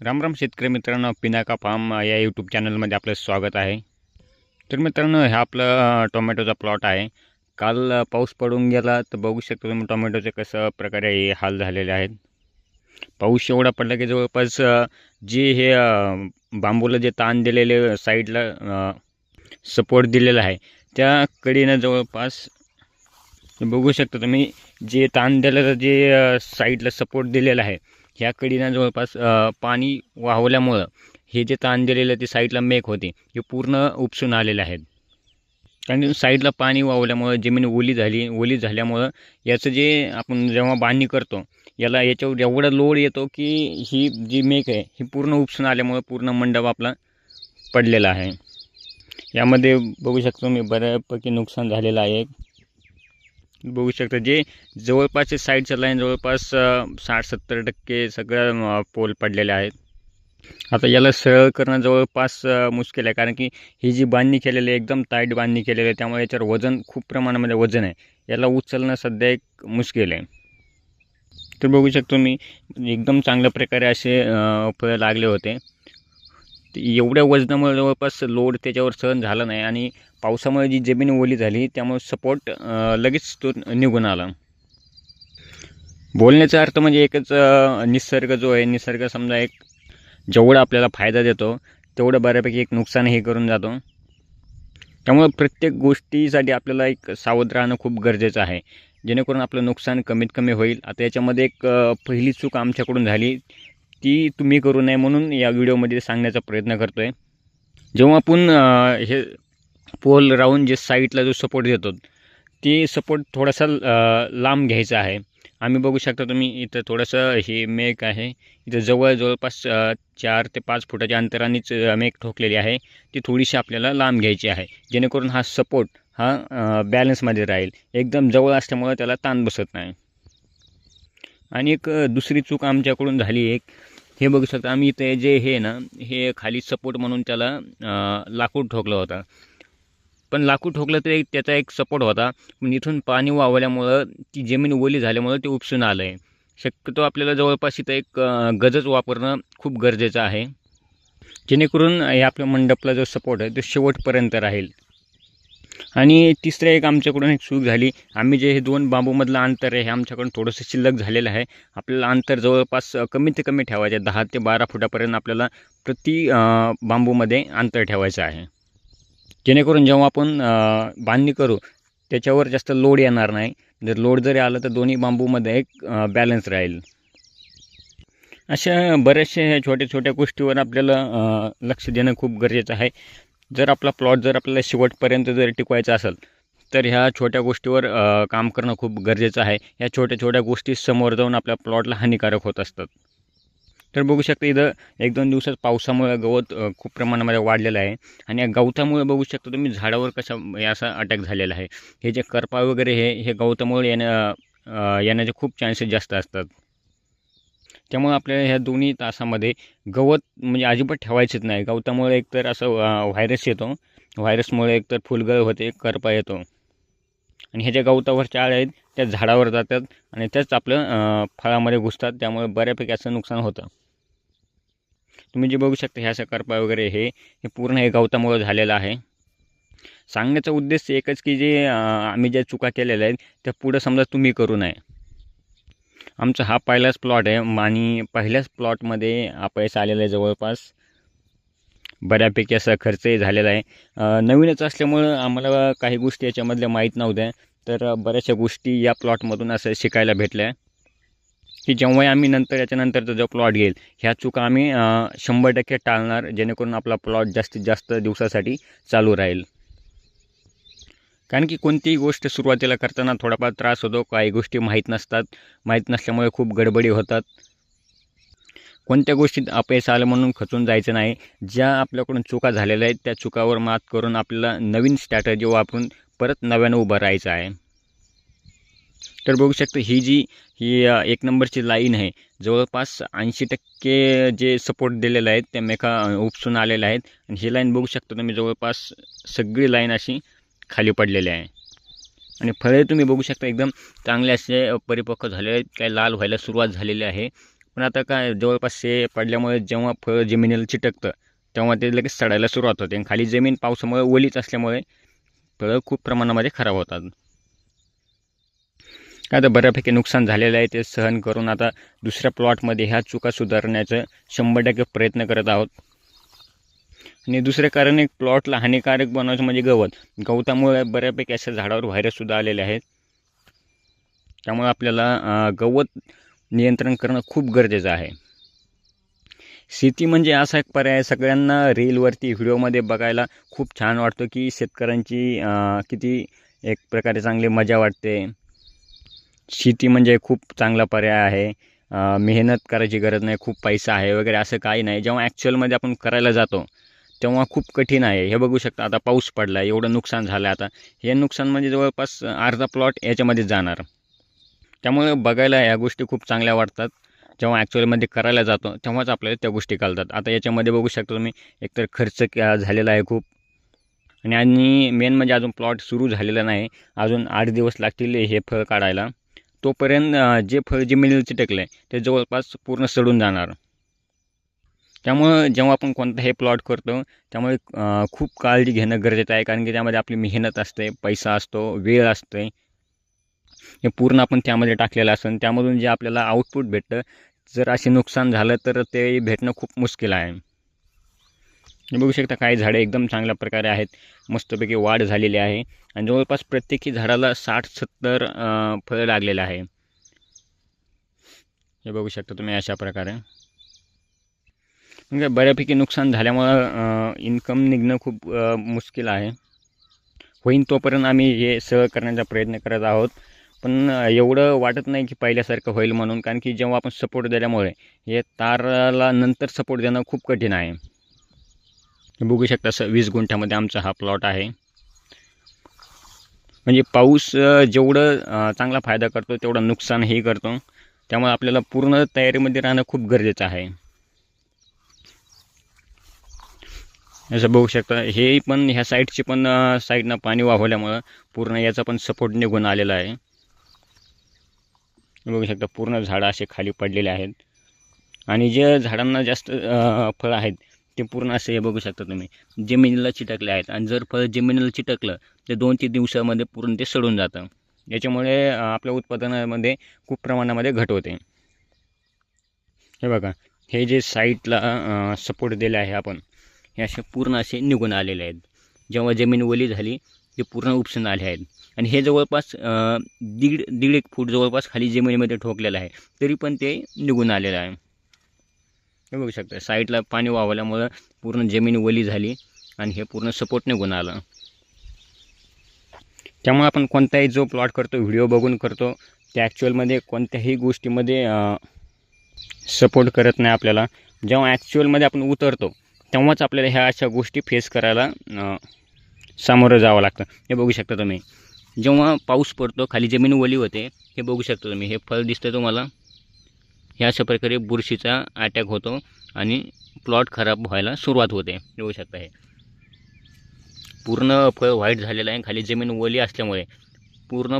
राम राम शेतकरी मित्रांनो पिनाका फार्म या यूट्यूब चॅनलमध्ये आपलं स्वागत आहे. तर मित्रांनो हा आपलं टोमॅटोचा प्लॉट आहे. काल पाऊस पडून गेला तर बघू शकता तुम्ही टोमॅटोचे कसं प्रकारे हे हाल झालेले आहेत. पाऊस एवढा पडला की जवळपास जे हे बांबूला जे ताण दिलेले साईडला सपोर्ट दिलेला आहे त्या कडीनं जवळपास बघू शकता तुम्ही जे ताण दिलेलं जे साईडला सपोर्ट दिलेला आहे ह्या कडीनं जवळपास पाणी वाहवल्यामुळं हे जे ताण दिलेलं ते साईडला मेक होते हे पूर्ण उपसून आलेले आहेत. कारण साईडला पाणी वाहवल्यामुळं जमीन ओली झाली ओली झाल्यामुळं याचं जे आपण जेव्हा बांधणी करतो याला याच्यावर एवढा लोड येतो की ही जी मेक आहे ही पूर्ण उपसून आल्यामुळं पूर्ण मंडप आपला पडलेला आहे. यामध्ये बघू शकतो मी बऱ्यापैकी नुकसान झालेलं आहे. बघू शकता. जे जवळपासचे साईडच्या लाईन जवळपास साठ सत्तर टक्के सगळं पोल पडलेले आहेत. आता याला सरळ करणं जवळपास मुश्किल आहे. कारण की ही जी बांधणी केलेली आहे एकदम टाईट बांधणी केलेली आहे. त्यामुळे याच्यावर वजन खूप प्रमाणामध्ये वजन आहे. याला उचलणं सध्या एक मुश्किल आहे. तर बघू शकतो मी एकदम चांगल्या प्रकारे असे फळं लागले होते. एवढ्या वजनामुळे जवळपास लोड त्याच्यावर सहन झाला नाही आणि पावसामुळे जी जमीन ओली झाली त्यामुळे सपोर्ट लगेच तो निघून आला. बोलण्याचा अर्थ म्हणजे एकच निसर्ग जो आहे निसर्ग समजा एक जेवढा आपल्याला फायदा देतो तेवढं बऱ्यापैकी एक नुकसान हे करून जातो. त्यामुळे प्रत्येक गोष्टीसाठी आपल्याला एक सावध राहणं खूप गरजेचं आहे. जेणेकरून आपलं नुकसान कमीत कमी होईल. आता याच्यामध्ये एक पहिली चूक आमच्याकडून झाली. ती तुम्ही करू नये म्हणून या व्हिडिओमध्ये सांगण्याचा प्रयत्न करतो आहे जेव्हा आपण हे पोल राहून जे साईडला जो सपोर्ट देतो ती सपोर्ट थोडासा लांब घ्यायचा आहे. आम्ही बघू शकता तुम्ही इथं थोडंसं हे मेक आहे. इथं जवळ जवळपास चार ते पाच फुटाच्या अंतरानेच मेक ठोकलेली आहे. ती थोडीशी आपल्याला लांब घ्यायची आहे. जेणेकरून हा सपोर्ट हा बॅलन्समध्ये राहील. एकदम जवळ असल्यामुळं त्याला ताण बसत नाही. आणि एक दुसरी चूक आमच्याकडून झाली एक हे बघू शकता आम्ही इथे जे हे ना हे खाली सपोर्ट म्हणून त्याला लाकूड ठोकलं होतं. पण लाकूड ठोकलं तर एक त्याचा एक सपोर्ट होता. पण इथून पाणी वावल्यामुळं ती जमीन ओली झाल्यामुळं ते उपसून आलं आहे शक्यतो आपल्याला जवळपास इथं एक गजच वापरणं खूप गरजेचं आहे. जेणेकरून हे आपल्या मंडपला जो सपोर्ट आहे तो शेवटपर्यंत राहील. आणि तिसरं एक आमच्याकडून एक चूक झाली. आम्ही जे हे दोन बांबूमधलं अंतर आहे हे आमच्याकडून थोडंसं शिल्लक झालेलं आहे. आपल्याला अंतर जवळपास कमीत ते कमी ठेवायचं आहे. दहा ते बारा फुटापर्यंत आपल्याला प्रति बांबूमध्ये अंतर ठेवायचं आहे. जेणेकरून जेव्हा आपण बांधणी करू त्याच्यावर जास्त लोड येणार नाही. जर लोड जरी आलं तर दोन्ही बांबूमध्ये एक बॅलन्स राहील. अशा बऱ्याचशा ह्या छोट्या छोट्या गोष्टीवर आपल्याला लक्ष देणं खूप गरजेचं आहे. जर आपला प्लॉट जर आपल्याला शेवटपर्यंत जर टिकवायचा असेल तर ह्या छोट्या गोष्टीवर काम करणं खूप गरजेचं आहे. ह्या छोट्या छोट्या गोष्टी समोर जाऊन आपल्या प्लॉटला हानिकारक होत असतात. तर बघू शकता इथं एक दोन दिवसात पावसामुळे गवत खूप प्रमाणामध्ये वाढलेलं आहे. आणि या गवतामुळे बघू शकता तुम्ही झाडावर कशा असा अटॅक झालेला आहे. हे जे करपा वगैरे हे हे गवतामुळे येण्या येण्याचे खूप चान्सेस जास्त असतात. त्यामुळे आपल्याला ह्या दोन्ही तासामध्ये गवत म्हणजे अजिबात ठेवायचंच नाही. गवतामुळे एकतर असं व्हायरस येतो. व्हायरसमुळे एकतर फुलगळ होते करपा येतो. आणि ह्या ज्या गवतावर चाळ आहेत त्या झाडावर जातात आणि त्याच आपलं फळामध्ये घुसतात. त्यामुळे बऱ्यापैकी असं नुकसान होतं. तुम्ही जे बघू शकता ह्या अशा करपा वगैरे हे हे पूर्ण हे गवतामुळे झालेलं आहे. सांगण्याचा उद्देश एकच की जे आम्ही ज्या चुका केलेल्या आहेत त्या पुढं समजा तुम्ही करू नये. आमचा हा पहिलाच प्लॉट आहे. आणि पहिल्याच प्लॉटमध्ये अपयश आलेलं आहे जवळपास. बऱ्यापैकी असा खर्चही झालेला आहे. नवीनच असल्यामुळं आम्हाला काही गोष्टी याच्यामधल्या माहीत नव्हत्या. तर बऱ्याचशा गोष्टी या प्लॉटमधून असं शिकायला भेटल्या. की जेव्हाही आम्ही नंतर याच्यानंतरचा जो प्लॉट घेईल ह्या चुका आम्ही शंभर टक्के टाळणार जेणेकरून आपला प्लॉट जास्तीत जास्त दिवसासाठी चालू राहील. कारण की कोणतीही गोष्ट सुरुवातीला करताना थोडाफार त्रास होतो काही गोष्टी माहीत नसतात. माहीत नसल्यामुळे खूप गडबडी होतात. कोणत्या गोष्टीत अपयश आलं म्हणून खचून जायचं नाही. ज्या आपल्याकडून चुका झालेल्या आहेत त्या चुकावर मात करून आपल्याला नवीन स्ट्रॅटजी वापरून परत नव्यानं उभं राहायचं आहे. तर बघू शकतो ही जी ही एक नंबरची लाईन आहे. जवळपास ऐंशी टक्के जे सपोर्ट दिलेले आहेत त्या मेका उपसून आलेल्या आहेत. आणि ही लाईन बघू शकतो तुम्ही जवळपास सगळी लाईन अशी खाली पडलेले आहे. आणि फळे तुम्ही बघू शकता एकदम चांगले असे परिपक्व झाले आहेत. काही लाल व्हायला सुरुवात झालेली आहे. पण आता काय जवळपास से पडल्यामुळे जेव्हा फळ जमिनीला चिटकतं तेव्हा ते लगेच सडायला सुरुवात होते. आणि खाली जमीन पावसामुळे ओलीच असल्यामुळे फळं खूप प्रमाणामध्ये खराब होतात. काय आता बऱ्यापैकी नुकसान झालेलं आहे ते सहन करून आता दुसऱ्या प्लॉटमध्ये ह्या चुका सुधारण्याचं शंभर टक्के प्रयत्न करत आहोत. आणि दुसरे कारण एक प्लॉटला हानिकारक बनवायचं म्हणजे गवत. गवतामुळे बऱ्यापैकी अशा झाडावर व्हायरससुद्धा आलेले आहेत. त्यामुळे आपल्याला गवत नियंत्रण करणं खूप गरजेचं आहे. शेती म्हणजे असा एक पर्याय सगळ्यांना रीलवरती व्हिडिओमध्ये बघायला खूप छान वाटतं की शेतकऱ्यांची किती एक प्रकारे चांगली मजा वाटते. शेती म्हणजे खूप चांगला पर्याय आहे. मेहनत करायची गरज नाही. खूप पैसा आहे वगैरे असं काही नाही. जेव्हा ॲक्च्युअलमध्ये आपण करायला जातो तेव्हा खूप कठीण आहे. हे बघू शकता आता पाऊस पडला आहे एवढं नुकसान झालं आहे आता. हे नुकसान म्हणजे जवळपास अर्धा प्लॉट याच्यामध्ये जाणार. त्यामुळे बघायला या गोष्टी खूप चांगल्या वाटतात. जेव्हा ॲक्च्युअलमध्ये करायला जातो तेव्हाच आपल्याला त्या गोष्टी कळतात. आता याच्यामध्ये बघू शकता तुम्ही एकतर खर्च झालेला आहे खूप. आणि आणि मेन म्हणजे अजून प्लॉट सुरू झालेला नाही. अजून आठ दिवस लागतील हे फळ काढायला. तोपर्यंत जे फळ जमिनीला चिटकलं आहे ते जवळपास पूर्ण सडून जाणार. त्यामुळं जेव्हा आपण कोणतं हे प्लॉट करतो त्यामुळे खूप काळजी घेणं गरजेचं आहे. कारण की त्यामध्ये आपली मेहनत असते पैसा असतो वेळ असते हे पूर्ण आपण त्यामध्ये टाकलेलं असतं. त्यामधून जे आपल्याला आउटपुट भेटतं जर असे नुकसान झालं तर ते भेटणं खूप मुश्किल आहे. हे बघू शकता काही झाडे एकदम चांगल्या प्रकारे आहेत. मस्तपैकी वाढ झालेली आहे. आणि जवळपास प्रत्येकी झाडाला साठ सत्तर फळं लागलेलं आहे. हे बघू शकता तुम्ही अशा प्रकारे. म्हणजे बऱ्यापैकी नुकसान झाल्यामुळं इन्कम निघणं खूप मुश्किल आहे. होईन तोपर्यंत आम्ही हे सह करण्याचा प्रयत्न करत आहोत. पण एवढं वाटत नाही की पहिल्यासारखं होईल म्हणून कारण की जेव्हा आपण सपोर्ट दिल्यामुळे हे ताराला नंतर सपोर्ट देणं खूप कठीण आहे. बघू शकता स वीस गुंठ्यामध्ये आमचा हा प्लॉट आहे. म्हणजे पाऊस जेवढं चांगला फायदा करतो तेवढं नुकसानही करतो. त्यामुळे आपल्याला पूर्ण तयारीमध्ये राहणं खूप गरजेचं आहे. जसं बघू शकता. हे पण ह्या साईडची पण साईडनं पाणी वाहवल्यामुळं पूर्ण याचा पण सपोर्ट निघून आलेला आहे. बघू शकता पूर्ण झाडं असे खाली पडलेले आहेत. आणि जे झाडांना जास्त फळं आहेत ते पूर्ण असे हे बघू शकता तुम्ही. जमिनीला चिटकले आहेत. आणि जर फळ जमिनीला चिटकलं तर दोन तीन दिवसामध्ये पूर्ण ते सडून जातं. याच्यामुळे आपल्या उत्पादनामध्ये खूप प्रमाणामध्ये घट होते. हे बघा हे जे साईटला सपोर्ट दिले आहे आपण हे असे पूर्ण असे निघून आलेले आहेत. जेव्हा जमीन ओली झाली ते पूर्ण उपसून आले आहेत. आणि हे जवळपास दीड दीड एक फूट जवळपास खाली जमिनीमध्ये ठोकलेलं आहे. तरी पण ते निघून आलेलं आहे. हे बघू शकता साईडला पाणी वावल्यामुळं पूर्ण जमीन ओली झाली आणि हे पूर्ण सपोर्ट निघून आलं. त्यामुळे आपण कोणताही जो प्लॉट करतो व्हिडिओ बघून करतो त्या ॲक्च्युअलमध्ये कोणत्याही गोष्टीमध्ये सपोर्ट करत नाही आपल्याला. जेव्हा ॲक्च्युअलमध्ये आपण उतरतो तेव्हाच आपल्याला ह्या अशा गोष्टी फेस करायला सामोरं जावं लागतं. हे बघू शकता तुम्ही. जेव्हा पाऊस पडतो खाली जमीन ओली होते हे बघू शकता तुम्ही. हे फळ दिसतं तुम्हाला. ह्या अशा प्रकारे बुरशीचा अटॅक होतो आणि प्लॉट खराब व्हायला सुरुवात होते. हे बघू शकता हे. पूर्ण फळ व्हाईट झालेलं आहे खाली जमीन ओली असल्यामुळे पूर्ण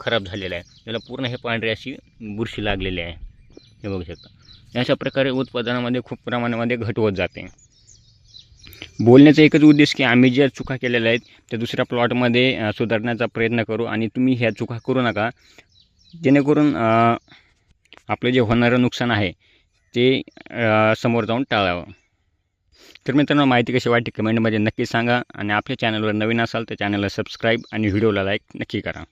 खराब झालेलं आहे. त्याला पूर्ण हे पांढरी अशी बुरशी लागलेली आहे. हे बघू शकता. अशा प्रकारे उत्पादनामध्ये खूप प्रमाणामध्ये घट होत जाते. बोलण्याचा एकच उद्देश की आम्ही ज्या चुका केलेल्या आहेत त्या दुसऱ्या प्लॉटमध्ये सुधारण्याचा प्रयत्न करू आणि तुम्ही ह्या चुका करू नका. जेणेकरून आपलं जे होणारं नुकसान आहे ते समोर जाऊन टाळावं. तर मित्रांनो माहिती कशी वाटते कमेंटमध्ये नक्की सांगा आणि आपल्या चॅनलवर नवीन असाल तर चॅनलला सबस्क्राईब आणि व्हिडिओला लाईक नक्की करा.